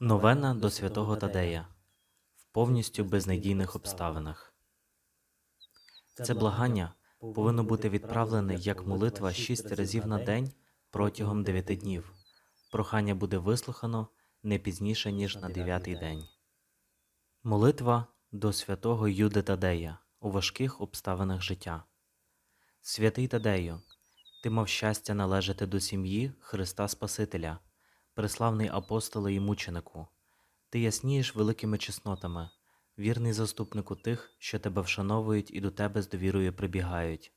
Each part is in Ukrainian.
Новена до святого Тадея в повністю безнадійних обставинах. Це благання повинно бути відправлене як молитва шість разів на день протягом дев'яти днів. Прохання буде вислухано не пізніше, ніж на дев'ятий день. Молитва до святого Юди Тадея у важких обставинах життя. Святий Тадею, ти мав щастя належати до сім'ї Христа Спасителя, преславний апостоле і мученику. Ти яснієш великими чеснотами, вірний заступнику тих, що тебе вшановують і до тебе з довірою прибігають.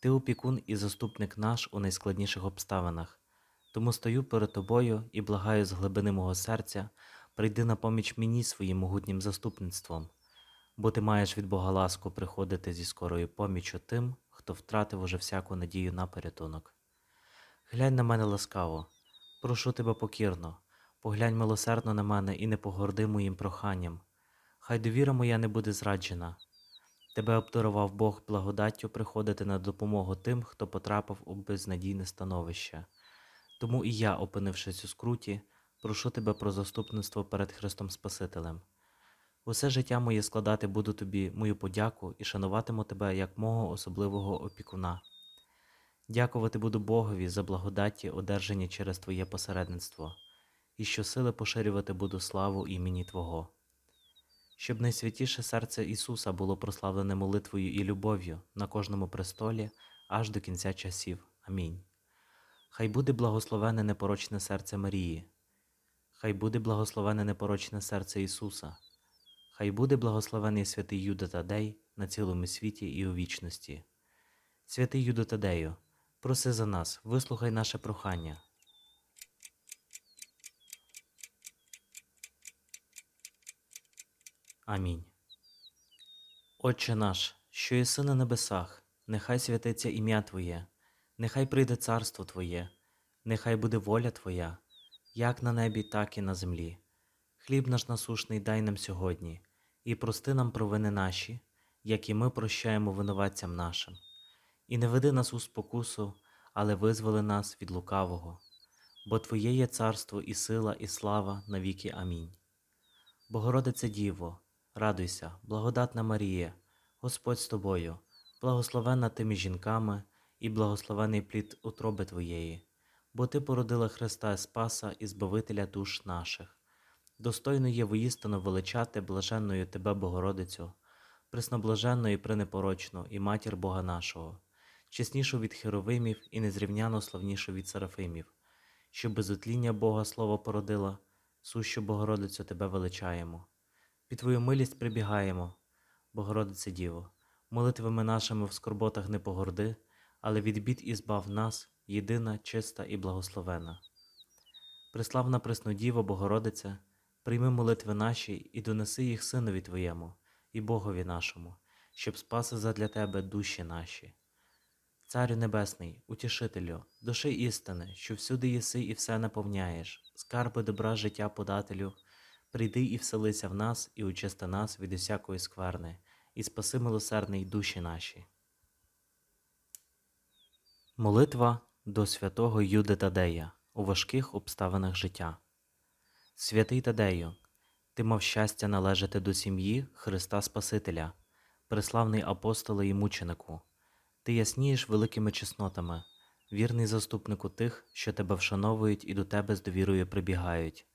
Ти опікун і заступник наш у найскладніших обставинах, тому стою перед тобою і благаю з глибини мого серця, прийди на поміч мені своїм могутнім заступництвом, бо ти маєш від Бога ласку приходити зі скорою поміччю тим, хто втратив уже всяку надію на порятунок. Глянь на мене ласкаво, прошу тебе покірно, поглянь милосердно на мене і не погорди моїм проханням. Хай довіра моя не буде зраджена. Тебе обдарував Бог благодаттю приходити на допомогу тим, хто потрапив у безнадійне становище. Тому і я, опинившись у скруті, прошу тебе про заступництво перед Христом Спасителем. Усе життя моє складати буду тобі мою подяку і шануватиму тебе як мого особливого опікуна. Дякувати буду Богові за благодаті, одержані через Твоє посередництво, і щосили поширювати буду славу імені Твого. Щоб найсвятіше серце Ісуса було прославлене молитвою і любов'ю на кожному престолі аж до кінця часів. Амінь. Хай буде благословене непорочне серце Марії, хай буде благословене непорочне серце Ісуса, хай буде благословений святий Юда Тадей на цілому світі і у вічності. Святий Юдо Тадею, проси за нас, вислухай наше прохання. Амінь. Отче наш, що єси на небесах, нехай святиться ім'я Твоє, нехай прийде царство Твоє, нехай буде воля Твоя, як на небі, так і на землі. Хліб наш насушний дай нам сьогодні, і прости нам провини наші, як і ми прощаємо винуватцям нашим. І не веди нас у спокусу, але визволи нас від лукавого, бо Твоє є царство і сила, і слава навіки. Амінь. Богородице Діво, радуйся, благодатна Марія, Господь з тобою, благословенна ти між жінками, і благословений плід утроби Твоєї, бо Ти породила Христа Спаса і Збавителя душ наших. Достойно є воїстину величати блаженною Тебе, Богородицю, пресноблаженну і і матір Бога нашого, чеснішу від херовимів і незрівняно славнішу від серафимів, що без отління Бога Слово породила, сущу Богородицю Тебе величаємо. Під Твою милість прибігаємо, Богородице Діво, молитвами нашими в скорботах не погорди, але від бід і збав нас, єдина, чиста і благословена. Преславна Преснодіво, Богородице, прийми молитви наші і донеси їх Синові Твоєму і Богові нашому, щоб спаси задля Тебе душі наші. Царю Небесний, утішителю, души істини, що всюди єси і все наповняєш, скарби добра життя подателю, прийди і вселися в нас і очисти нас від усякої скверни, і спаси милосердний душі наші. Молитва до святого Юди Тадея у важких обставинах життя. Святий Тадею, ти мав щастя належати до сім'ї Христа Спасителя, преславний апостоле і мученику. Ти яснієш великими чеснотами, вірний заступнику тих, що тебе вшановують і до тебе з довірою прибігають.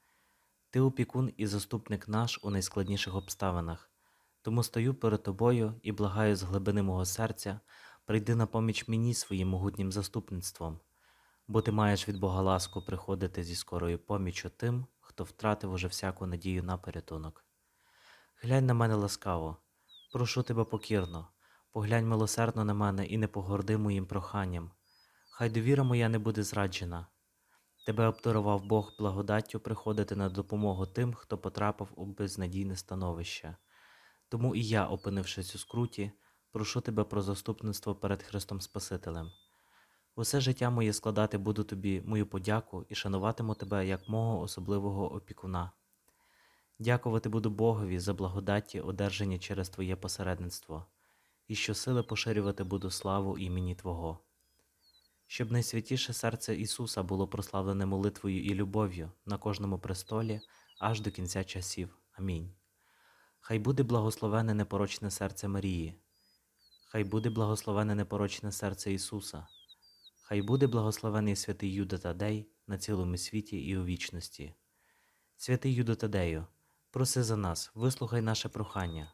Ти опікун і заступник наш у найскладніших обставинах, тому стою перед тобою і благаю з глибини мого серця, прийди на поміч мені своїм могутнім заступництвом, бо ти маєш від Бога ласку приходити зі скорою поміччю тим, хто втратив уже всяку надію на порятунок. Глянь на мене ласкаво, прошу тебе покірно, поглянь милосердно на мене і не погорди моїм проханням. Хай довіра моя не буде зраджена. Тебе обдарував Бог благодаттю приходити на допомогу тим, хто потрапив у безнадійне становище. Тому і я, опинившись у скруті, прошу тебе про заступництво перед Христом Спасителем. Усе життя моє складати буду тобі мою подяку і шануватиму тебе як мого особливого опікуна. Дякувати буду Богові за благодаті, одержані через Твоє посередництво, і щосили поширювати буду славу імені Твого. Щоб найсвятіше серце Ісуса було прославлене молитвою і любов'ю на кожному престолі аж до кінця часів. Амінь. Хай буде благословене непорочне серце Марії. Хай буде благословене непорочне серце Ісуса. Хай буде благословений святий Юда Тадей на цілому світі і у вічності. Святий Юда Тадею, проси за нас, вислухай наше прохання.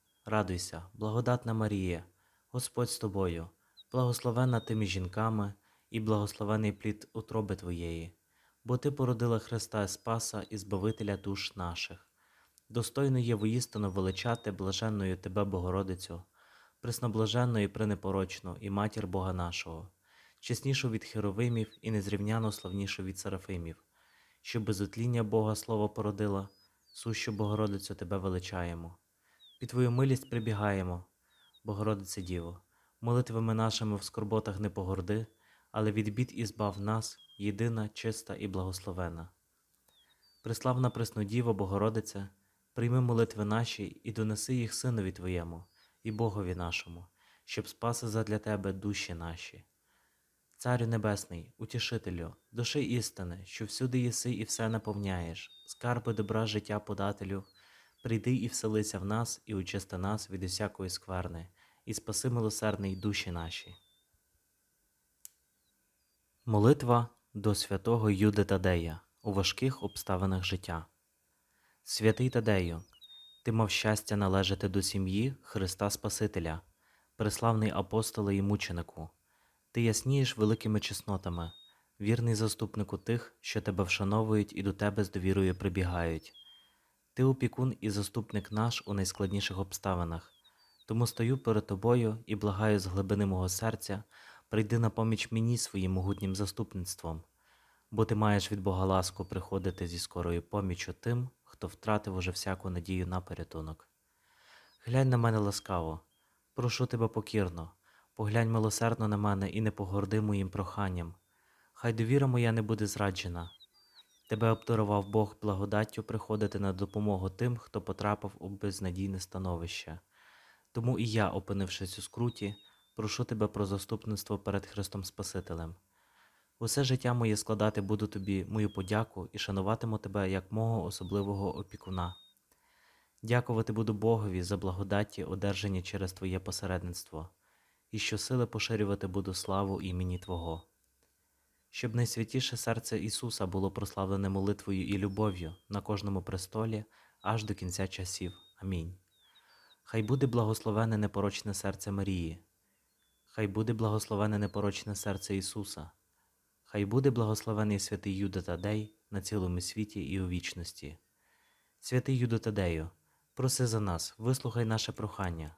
радуйся, благодатна Марія, Господь з тобою, благословенна ти між жінками, і благословений плід утроби Твоєї, бо Ти породила Христа Спаса і Збавителя душ наших. Достойно є воістину величати блаженною Тебе, Богородицю, пресноблаженну і пренепорочну, і матір Бога нашого, чеснішу від херовимів і незрівняно славнішу від серафимів, що без отління Бога Слово породила, сущу Богородицю Тебе величаємо. Під Твою милість прибігаємо, Богородице Діво, молитвами нашими в скорботах не погорди, але від бід і збав нас, єдина, чиста і благословена. Преславна Преснодіво, Богородице, прийми молитви наші і донеси їх Синові Твоєму і Богові нашому, щоб спаси задля Тебе душі наші. Царю Небесний, утішителю, души істини, що всюди єси і все наповняєш, скарби добра життя подателю, прийди і вселися в нас і очисти нас від усякої скверни, і спаси милосердний душі наші. Молитва до святого Юди Тадея у важких обставинах життя. Святий Тадею, ти мав щастя належати до сім'ї Христа Спасителя, преславний апостоле і мученику. Ти яснієш великими чеснотами, вірний заступнику тих, що тебе вшановують і до тебе з довірою прибігають. Ти опікун і заступник наш у найскладніших обставинах, тому стою перед тобою і благаю з глибини мого серця, прийди на поміч мені своїм могутнім заступництвом, бо ти маєш від Бога ласку приходити зі скорою поміччю тим, хто втратив уже всяку надію на порятунок. Глянь на мене ласкаво, прошу тебе покірно, поглянь милосердно на мене і не погорди моїм проханням. Хай довіра моя не буде зраджена. Тебе обдарував Бог благодаттю приходити на допомогу тим, хто потрапив у безнадійне становище. Тому і я, опинившись у скруті, прошу тебе про заступництво перед Христом Спасителем. Усе життя моє складати буду тобі мою подяку і шануватиму тебе як мого особливого опікуна. Дякувати буду Богові за благодаті, одержані через Твоє посередництво, і щосили поширювати буду славу імені Твого. Щоб найсвятіше серце Ісуса було прославлене молитвою і любов'ю на кожному престолі аж до кінця часів. Амінь. Хай буде благословене непорочне серце Марії. Хай буде благословене непорочне серце Ісуса. Хай буде благословений святий Юда Тадей на цілому світі і у вічності. Святий Юда Тадею, проси за нас, вислухай наше прохання.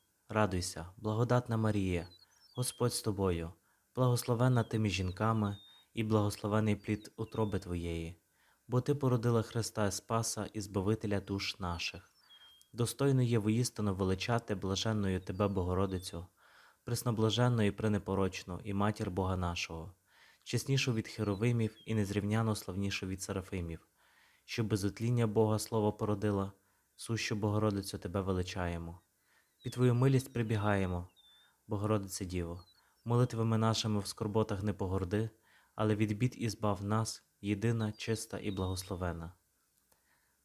радуйся, благодатна Марія, Господь з тобою, благословенна ти між жінками, і благословений плід утроби Твоєї, бо Ти породила Христа Спаса і Збавителя душ наших. Достойно є воістину величати блаженною Тебе, Богородицю, пресноблаженну і пренепорочну, і матір Бога нашого, чеснішу від херовимів і незрівняно славнішу від серафимів, що без отління Бога Слово породила, сущу Богородицю Тебе величаємо. Під Твою милість прибігаємо, Богородице Діво, молитвами нашими в скорботах не погорди, але від бід і збав нас, єдина, чиста і благословена.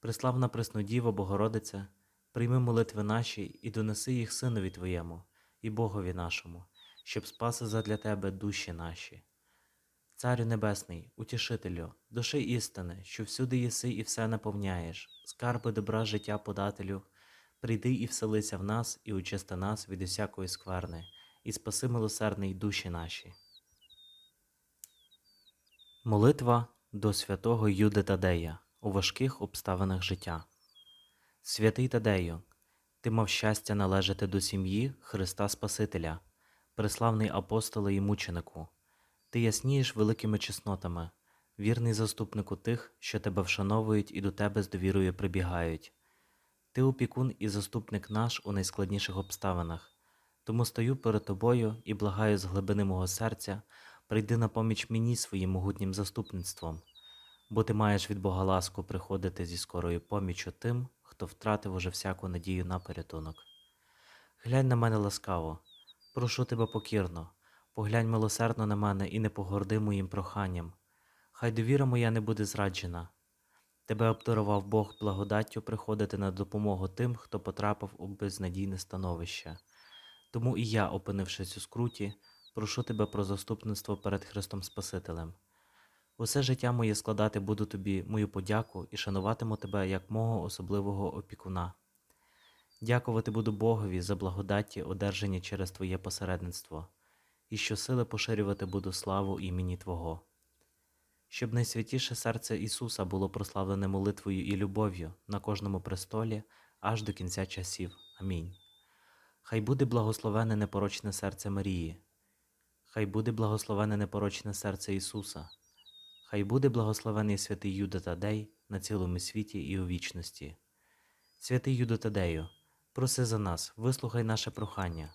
Преславна Преснодіво, Богородице, прийми молитви наші і донеси їх Синові Твоєму і Богові нашому, щоб спаси задля Тебе душі наші. Царю Небесний, утішителю, души істини, що всюди єси і все наповняєш, скарби добра життя подателю, прийди і вселися в нас і очисти нас від усякої скверни, і спаси милосердний душі наші. Молитва до святого Юди Тадея у важких обставинах життя. Святий Тадею, ти мав щастя належати до сім'ї Христа Спасителя, преславний апостоле і мученику. Ти яснієш великими чеснотами, вірний заступнику тих, що тебе вшановують і до тебе з довірою прибігають. Ти опікун і заступник наш у найскладніших обставинах, тому стою перед тобою і благаю з глибини мого серця, прийди на поміч мені своїм могутнім заступництвом, бо ти маєш від Бога ласку приходити зі скорою поміччю тим, хто втратив уже всяку надію на порятунок. Глянь на мене ласкаво, прошу тебе покірно, поглянь милосердно на мене і не погорди моїм проханням. Хай довіра моя не буде зраджена. Тебе обдарував Бог благодаттю приходити на допомогу тим, хто потрапив у безнадійне становище. Тому і я, опинившись у скруті, прошу тебе про заступництво перед Христом Спасителем. Усе життя моє складати буду тобі мою подяку і шануватиму тебе як мого особливого опікуна. Дякувати буду Богові за благодаті, одержані через Твоє посередництво, і щосили поширювати буду славу імені Твого. Щоб найсвятіше серце Ісуса було прославлене молитвою і любов'ю на кожному престолі аж до кінця часів. Амінь. Хай буде благословене непорочне серце Марії, хай буде благословене непорочне серце Ісуса, хай буде благословений святий Юда Тадей на цілому світі і у вічності. Святий Юда Тадею, проси за нас, вислухай наше прохання.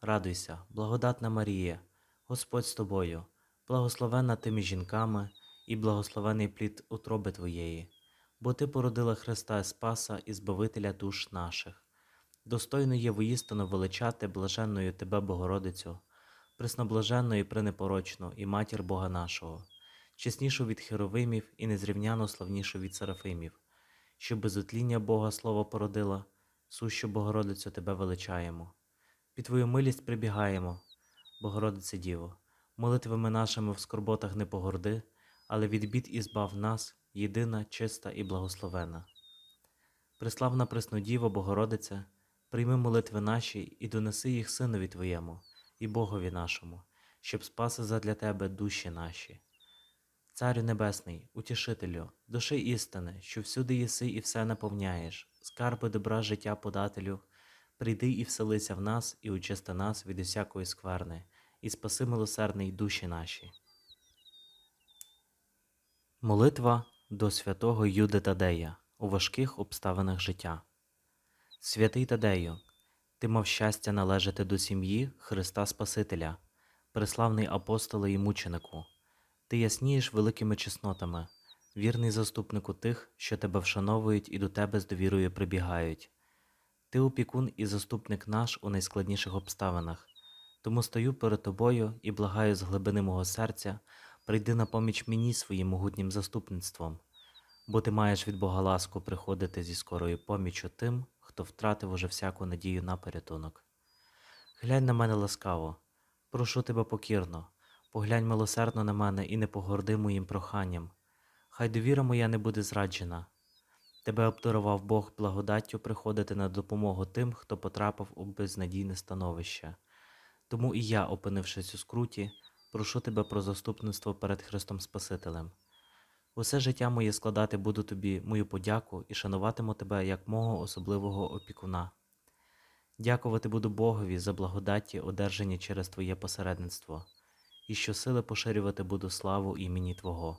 радуйся, благодатна Марія, Господь з тобою, благословенна ти між жінками, і благословений плід утроби Твоєї, бо Ти породила Христа Спаса і Збавителя душ наших. Достойно є воістину величати блаженною Тебе, Богородицю, пресноблаженну і пренепорочну, і матір Бога нашого, чеснішу від херовимів і незрівняно славнішу від серафимів, що без отління Бога Слово породила, сущу Богородицю Тебе величаємо. Під Твою милість прибігаємо, Богородице Діво, молитвами нашими в скорботах не погорди, але від бід і збав нас, єдина, чиста і благословена. Преславна Преснодіво, Богородице, прийми молитви наші і донеси їх Синові Твоєму і Богові нашому, щоб спаси задля Тебе душі наші. Царю Небесний, утішителю, души істини, що всюди єси і все наповняєш, скарби добра життя подателю, прийди і вселися в нас і очисти нас від усякої скверни, і спаси милосердний душі наші. Молитва до святого Юди Тадея у важких обставинах життя. Святий Тадею, ти мав щастя належати до сім'ї Христа Спасителя, преславний апостоле і мученику. Ти яснієш великими чеснотами, вірний заступнику тих, що тебе вшановують і до тебе з довірою прибігають. Ти опікун і заступник наш у найскладніших обставинах, тому стою перед тобою і благаю з глибини мого серця, прийди на поміч мені своїм могутнім заступництвом, бо ти маєш від Бога ласку приходити зі скорою поміччю тим, хто втратив уже всяку надію на порятунок. Глянь на мене ласкаво, прошу тебе покірно, поглянь милосердно на мене і не погорди моїм проханням. Хай довіра моя не буде зраджена. Тебе обдарував Бог благодаттю приходити на допомогу тим, хто потрапив у безнадійне становище. Тому і я, опинившись у скруті, прошу тебе про заступництво перед Христом Спасителем. Усе життя моє складати буду тобі мою подяку і шануватиму тебе як мого особливого опікуна. Дякувати буду Богові за благодаті, одержані через Твоє посередництво, і щосили поширювати буду славу імені Твого.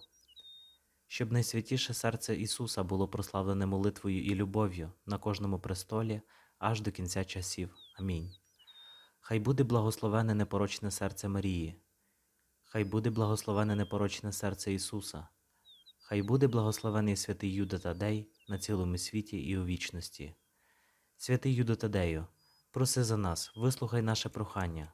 Щоб найсвятіше серце Ісуса було прославлене молитвою і любов'ю на кожному престолі аж до кінця часів. Амінь. Хай буде благословене непорочне серце Марії. Хай буде благословене непорочне серце Ісуса. Хай буде благословений святий Юда Тадей на цілому світі і у вічності. Святий Юдо Тадею, проси за нас, вислухай наше прохання.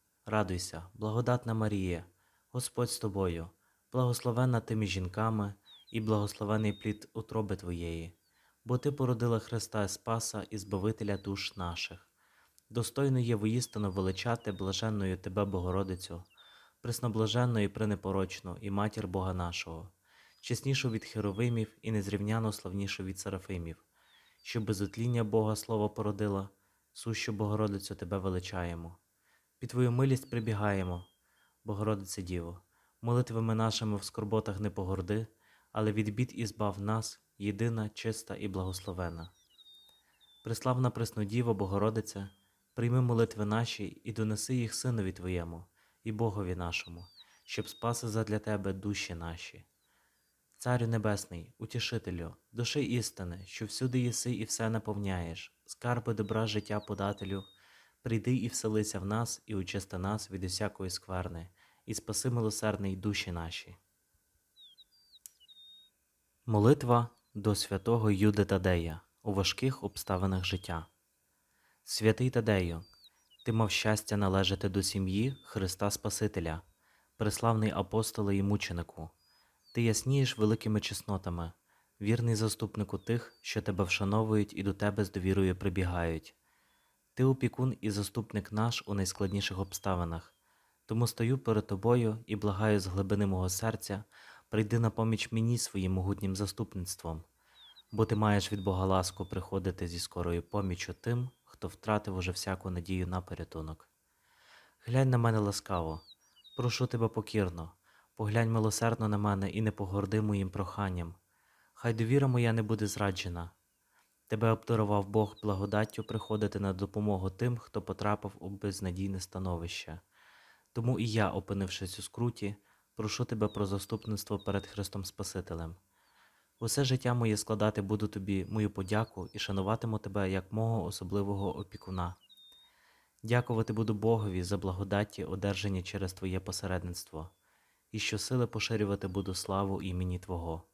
радуйся, благодатна Марія, Господь з тобою, благословенна ти між жінками, і благословений плід утроби Твоєї, бо Ти породила Христа Спаса і Збавителя душ наших. Достойно є воістину величати блаженною Тебе, Богородицю, пресноблаженну і пренепорочну, і матір Бога нашого, чеснішу від херовимів і незрівняно славнішу від серафимів, що без отління Бога Слово породила, сущу Богородицю Тебе величаємо. Під Твою милість прибігаємо, Богородице Діво, молитвами нашими в скорботах не погорди, але від бід і збав нас, єдина, чиста і благословена. Преславна Преснодіво, Богородице, прийми молитви наші і донеси їх Синові Твоєму і Богові нашому, щоб спаси задля Тебе душі наші. Царю Небесний, утішителю, души істини, що всюди єси і все наповняєш, скарби добра життя подателю, прийди і вселися в нас і очисти нас від усякої скверни, і спаси милосердний душі наші. Молитва до святого Юди Тадея у важких обставинах життя. Святий Тадею, ти мав щастя належати до сім'ї Христа Спасителя, преславний апостоле і мученику. Ти яснієш великими чеснотами, вірний заступнику тих, що тебе вшановують і до тебе з довірою прибігають. Ти опікун і заступник наш у найскладніших обставинах, тому стою перед тобою і благаю з глибини мого серця, прийди на поміч мені своїм могутнім заступництвом, бо ти маєш від Бога ласку приходити зі скорою поміччю тим, хто втратив уже всяку надію на порятунок. Глянь на мене ласкаво, прошу тебе покірно, поглянь милосердно на мене і не погорди моїм проханням. Хай довіра моя не буде зраджена. Тебе обдарував Бог благодаттю приходити на допомогу тим, хто потрапив у безнадійне становище. Тому і я, опинившись у скруті, прошу тебе про заступництво перед Христом Спасителем. Усе життя моє складати буду тобі мою подяку і шануватиму тебе як мого особливого опікуна. Дякувати буду Богові за благодаті, одержані через Твоє посередництво, і щосили поширювати буду славу імені Твого.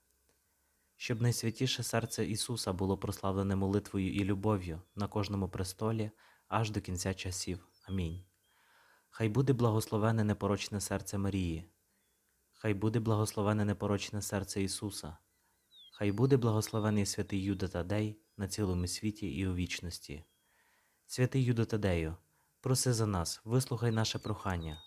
Щоб найсвятіше серце Ісуса було прославлене молитвою і любов'ю на кожному престолі аж до кінця часів. Амінь. Хай буде благословене непорочне серце Марії, хай буде благословене непорочне серце Ісуса, хай буде благословений святий Юда Тадей на цілому світі і у вічності. Святий Юдо Тадею, проси за нас, вислухай наше прохання.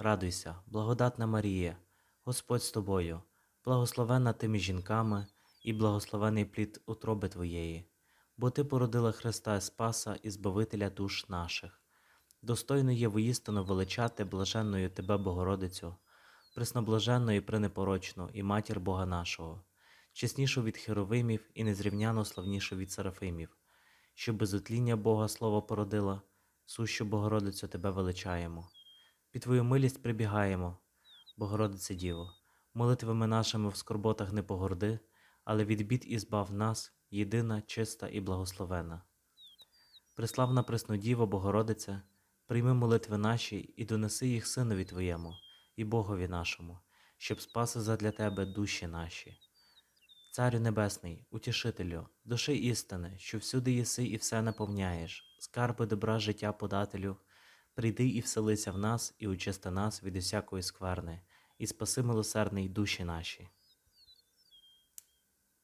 радуйся, благодатна Марія, Господь з тобою, благословенна ти між жінками, і благословений плід утроби Твоєї, бо Ти породила Христа Спаса і Збавителя душ наших. Достойно є воістину величати блаженною Тебе, Богородицю, пресноблаженну і пренепорочну, і матір Бога нашого, чеснішу від херовимів і незрівняно славнішу від серафимів, що без отління Бога Слово породила, сущу Богородицю Тебе величаємо. Під Твою милість прибігаємо, Богородице Діво, молитвами нашими в скорботах не погорди, але від бід і збав нас, єдина, чиста і благословена. Преславна Преснодіво Богородице, прийми молитви наші і донеси їх Синові Твоєму і Богові нашому, щоб спаси задля Тебе душі наші. Царю Небесний, утішителю, души істини, що всюди єси і все наповняєш, скарби добра життя подателю, прийди і вселися в нас і очисти нас від усякої скверни, і спаси милосердний душі наші.